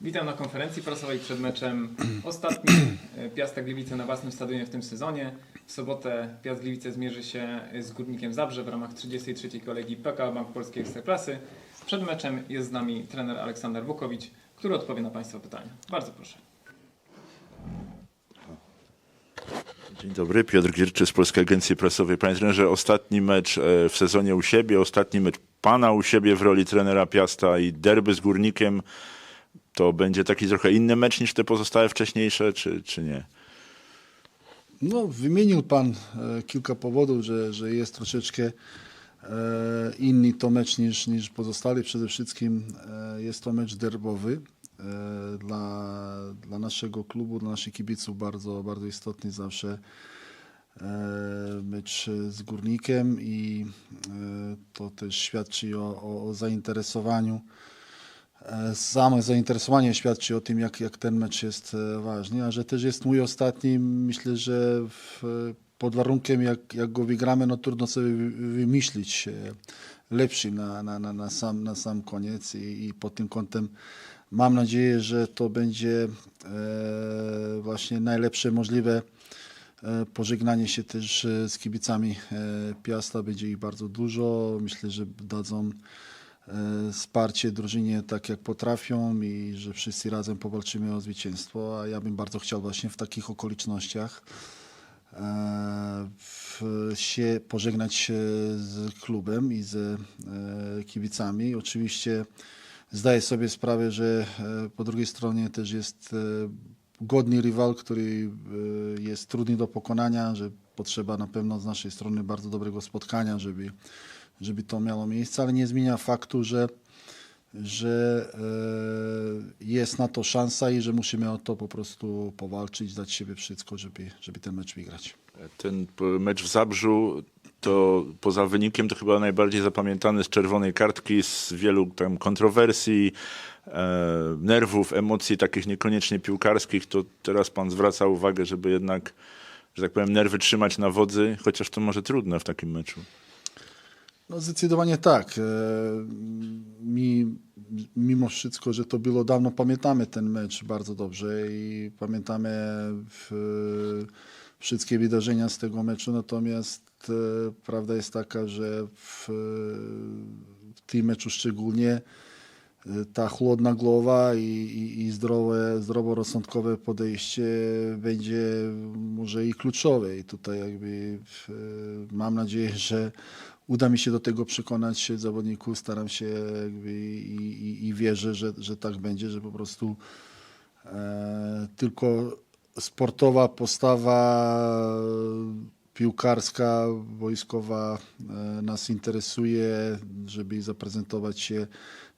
Witam na konferencji prasowej przed meczem ostatnim e, Piasta Gliwice na własnym stadionie w tym sezonie. W sobotę Piast Gliwice zmierzy się z Górnikiem Zabrze w ramach 33. kolegi PKO Bank Polskiej Ekstraklasy. Przed meczem jest z nami trener Aleksander Wukowicz, który odpowie na Państwa pytania. Bardzo proszę. Dzień dobry, Piotr Gierczy z Polskiej Agencji Prasowej. Panie trenerze, ostatni mecz e, w sezonie u siebie, ostatni mecz pana u siebie w roli trenera Piasta i derby z Górnikiem. To będzie taki trochę inny mecz niż te pozostałe wcześniejsze, czy, czy nie? No, wymienił Pan e, kilka powodów, że, że jest troszeczkę e, inny to mecz niż, niż pozostali. Przede wszystkim e, jest to mecz derbowy. Dla, dla naszego klubu, dla naszych kibiców bardzo, bardzo istotny zawsze mecz z Górnikiem i to też świadczy o, o, o zainteresowaniu Same zainteresowanie świadczy o tym, jak, jak ten mecz jest e, ważny, a że też jest mój ostatni, myślę, że w, pod warunkiem, jak, jak go wygramy, no trudno sobie wy- wymyślić e, lepszy na, na, na, na, sam, na sam koniec i, i pod tym kątem mam nadzieję, że to będzie e, właśnie najlepsze możliwe e, pożegnanie się też e, z kibicami e, Piasta. Będzie ich bardzo dużo. Myślę, że dadzą e, wsparcie drużynie tak jak potrafią i że wszyscy razem powalczymy o zwycięstwo, a ja bym bardzo chciał właśnie w takich okolicznościach e, się pożegnać z klubem i z e, kibicami. Oczywiście zdaję sobie sprawę, że e, po drugiej stronie też jest e, godny rywal, który e, jest trudny do pokonania, że potrzeba na pewno z naszej strony bardzo dobrego spotkania, żeby, żeby to miało miejsce, ale nie zmienia faktu, że, że e, jest na to szansa i że musimy o to po prostu powalczyć, dać siebie wszystko, żeby, żeby ten mecz wygrać. Ten mecz w Zabrzu to poza wynikiem to chyba najbardziej zapamiętany z czerwonej kartki, z wielu tam kontrowersji, e, nerwów, emocji takich niekoniecznie piłkarskich. To teraz pan zwraca uwagę, żeby jednak, że tak powiem, nerwy trzymać na wodzy, chociaż to może trudne w takim meczu. No zdecydowanie tak. E, Mi, mimo wszystko, że to było dawno, pamiętamy ten mecz bardzo dobrze i pamiętamy w, wszystkie wydarzenia z tego meczu, natomiast e, prawda jest taka, że w, w tym meczu szczególnie e, ta chłodna głowa i, i, i zdrowe, zdroworozsądkowe podejście będzie może i kluczowe. I tutaj jakby mam nadzieję, że uda mi się do tego przekonać zawodników. Staram się i, i, i wierzę, że, że tak będzie, że po prostu e, tylko sportowa postawa piłkarska, wojskowa e, nas interesuje, żeby zaprezentować się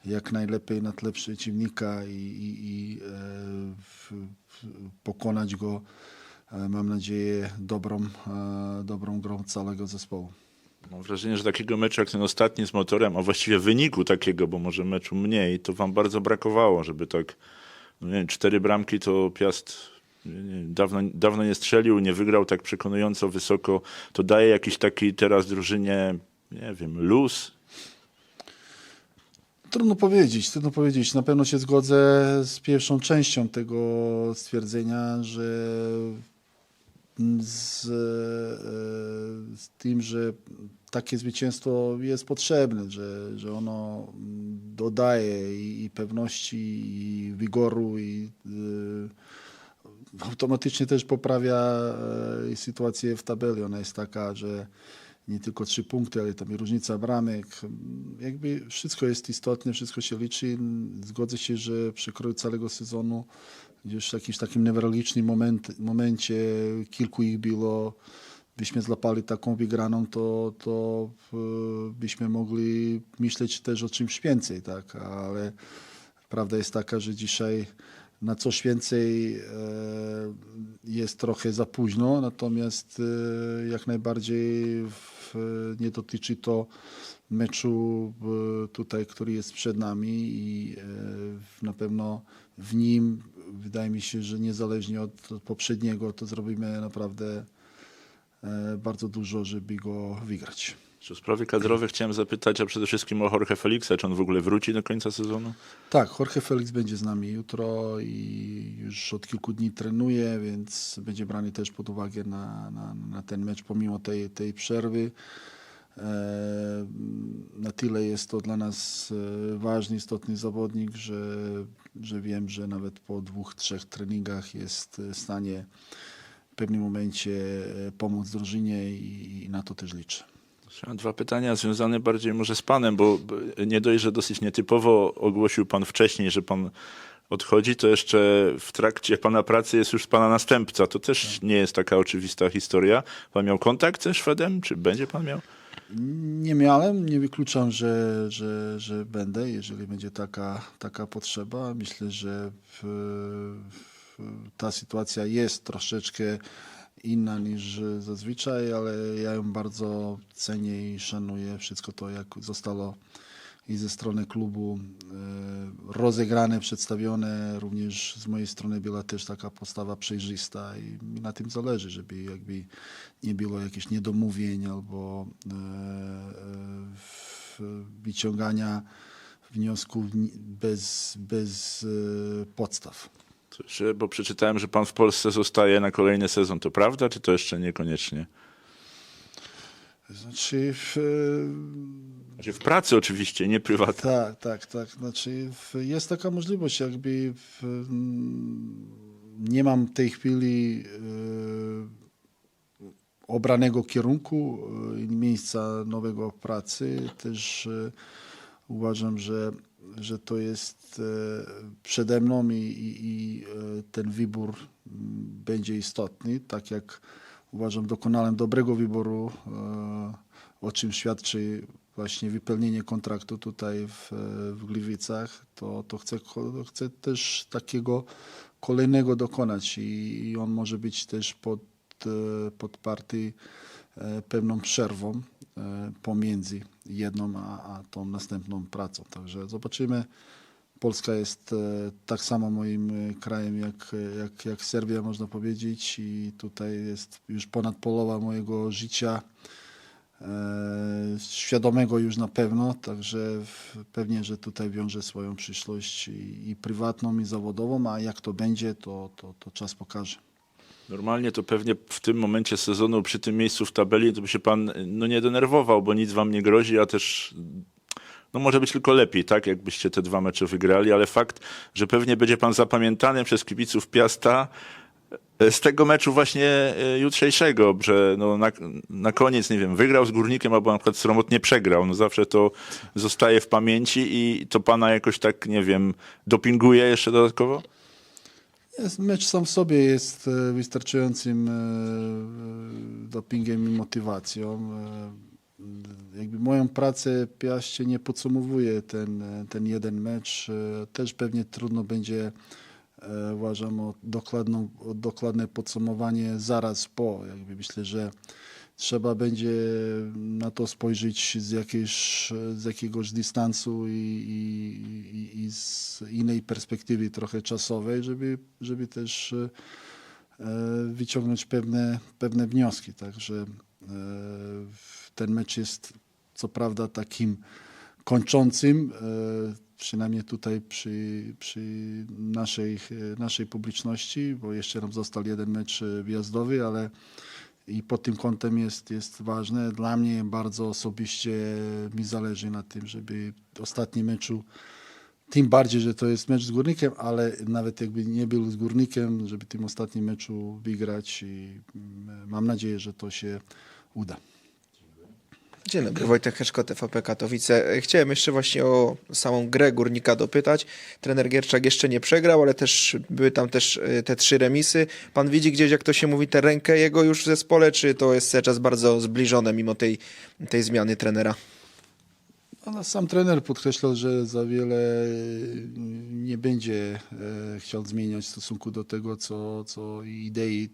jak najlepiej na tle przeciwnika i, i, i e, w, w, pokonać go, e, mam nadzieję, dobrą, e, dobrą grą całego zespołu. Mam wrażenie, że takiego meczu jak ten ostatni z motorem, a właściwie wyniku takiego, bo może meczu mniej, to wam bardzo brakowało, żeby tak, no nie wiem, cztery bramki to Piast dawno, dawno nie strzelił, nie wygrał tak przekonująco wysoko. To daje jakiś taki teraz drużynie, nie wiem, luz. Trudno powiedzieć, trudno powiedzieć. Na pewno się zgodzę z pierwszą częścią tego stwierdzenia, że z, e, z tym, że takie zwycięstwo jest potrzebne, że, że ono dodaje i, i pewności, i wigoru, i e, automatycznie też poprawia e, sytuację w tabeli. Ona jest taka, że nie tylko trzy punkty, ale tam i różnica bramek. Jakby wszystko jest istotne, wszystko się liczy. Zgodzę się, że przekrój całego sezonu gdzieś w jakimś takim newralgicznym moment, momencie kilku ich było, byśmy złapali taką wygraną, to, to e, byśmy mogli myśleć też o czymś więcej, tak, ale prawda jest taka, że dzisiaj na coś więcej e, jest trochę za późno, natomiast e, jak najbardziej nie dotyczy to meczu e, tutaj, który jest przed nami i na pewno w nim wydaje mi się, że niezależnie od poprzedniego, to zrobimy naprawdę bardzo dużo, żeby go wygrać. Czy w sprawie kadrowej chciałem zapytać, a przede wszystkim o Jorge Felixa, czy on w ogóle wróci do końca sezonu? Tak, Jorge Felix będzie z nami jutro i już od kilku dni trenuje, więc będzie brany też pod uwagę na, na, na ten mecz pomimo tej, tej przerwy. E, Na tyle jest to dla nas e, ważny, istotny zawodnik, że, że wiem, że nawet po dwóch, trzech treningach jest w stanie w pewnym momencie e, pomóc drużynie i, i na to też liczę. Mam dwa pytania związane bardziej może z panem, bo nie dość, że dosyć nietypowo ogłosił pan wcześniej, że pan odchodzi, to jeszcze w trakcie pana pracy jest już pana następca. To też nie jest taka oczywista historia. Pan miał kontakt ze Szwedem, czy będzie pan miał? Nie miałem, nie wykluczam, że, że, że będę, jeżeli będzie taka, taka potrzeba. Myślę, że w, w, ta sytuacja jest troszeczkę inna niż zazwyczaj, ale ja ją bardzo cenię i szanuję wszystko to, jak zostało i ze strony klubu e, rozegrane, przedstawione. Również z mojej strony była też taka postawa przejrzysta i mi na tym zależy, żeby jakby nie było jakichś niedomówień albo e, e, wyciągania wniosków ni- bez, bez podstaw. Jeszcze, bo przeczytałem, że pan w Polsce zostaje na kolejny sezon. To prawda, czy to jeszcze niekoniecznie? Znaczy, w, Znaczy w pracy oczywiście, nie prywatnie. Tak, tak, tak. Znaczy w, jest taka możliwość, jakby w, nie mam w tej chwili e, obranego kierunku e, i miejsca nowego pracy. Też e, uważam, że, że to jest e, przede mną i, i, i e, ten wybór będzie istotny, tak jak uważam dokonałem dobrego wyboru, e, o czym świadczy właśnie wypełnienie kontraktu tutaj w, w Gliwicach, to, to chcę, chcę też takiego kolejnego dokonać i, i on może być też pod, podparty pewną przerwą e, pomiędzy jedną a, a tą następną pracą. Także zobaczymy. Polska jest e, tak samo moim e, krajem jak, jak, jak Serbia, można powiedzieć, i tutaj jest już ponad połowa mojego życia e, świadomego już na pewno, także w- pewnie, że tutaj wiąże swoją przyszłość i, i prywatną, i zawodową, a jak to będzie, to, to, to czas pokaże. Normalnie to pewnie w tym momencie sezonu, przy tym miejscu w tabeli, to by się pan no, nie denerwował, bo nic wam nie grozi, a też no, może być tylko lepiej, tak, jakbyście te dwa mecze wygrali, ale fakt, że pewnie będzie pan zapamiętany przez kibiców Piasta e, z tego meczu właśnie e, jutrzejszego, że no, na, na koniec, nie wiem, wygrał z Górnikiem albo na przykład sromotnie przegrał. No, zawsze to zostaje w pamięci i to pana jakoś tak, nie wiem, dopinguje jeszcze dodatkowo? Jest, mecz sam w sobie jest e, wystarczającym e, e, dopingiem i motywacją. Jakby moją pracę Piaście nie podsumowuje ten, ten jeden mecz. Też pewnie trudno będzie, uważam, o, dokładną, o dokładne podsumowanie zaraz po. Jakby myślę, że trzeba będzie na to spojrzeć z, jakiejś, z jakiegoś dystansu i, i, i- z innej perspektywy trochę czasowej, żeby, żeby też e, wyciągnąć pewne, pewne wnioski. Także e, ten mecz jest co prawda takim kończącym, e, przynajmniej tutaj przy, przy naszej, naszej publiczności, bo jeszcze nam został jeden mecz wjazdowy, ale i pod tym kątem jest, jest ważne. Dla mnie bardzo osobiście mi zależy na tym, żeby ostatni meczu, tym bardziej, że to jest mecz z Górnikiem, ale nawet jakby nie był z Górnikiem, żeby tym ostatnim meczu wygrać i mm, mam nadzieję, że to się uda. Dzień dobry, Wojtek Heszko, TVP Katowice. Chciałem jeszcze właśnie o samą grę Górnika dopytać. Trener Gierczak jeszcze nie przegrał, ale też były tam też e, te trzy remisy. Pan widzi gdzieś, jak to się mówi, tę rękę jego już w zespole, czy to jest cały czas bardzo zbliżone mimo tej, tej zmiany trenera? Ale sam trener podkreślał, że za wiele nie będzie e, chciał zmieniać w stosunku do tego, co, co idei,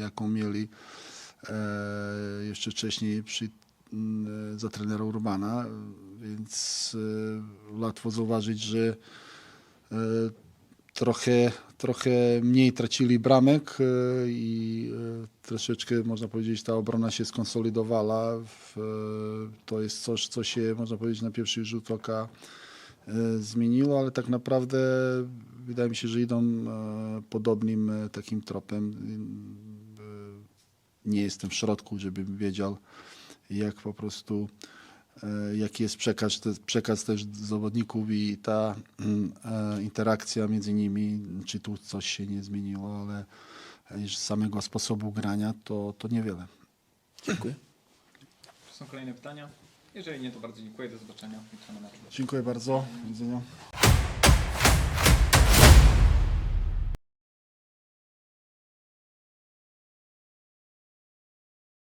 jaką mieli e, jeszcze wcześniej przy, za trenera Urbana, więc e, łatwo zauważyć, że e, trochę, trochę mniej tracili bramek e, i troszeczkę, można powiedzieć, ta obrona się skonsolidowała. To jest coś, co się, można powiedzieć, na pierwszy rzut oka zmieniło, ale tak naprawdę wydaje mi się, że idą podobnym takim tropem. Nie jestem w środku, żebym wiedział, jak po prostu e, jaki jest przekaz, przekaz też zawodników i ta mm, e, interakcja między nimi, czy tu coś się nie zmieniło, ale e, z samego sposobu grania to, to niewiele. Dziękuję. Czy są kolejne pytania? Jeżeli nie, to bardzo dziękuję. Do zobaczenia. Dziękuję bardzo. Do widzenia.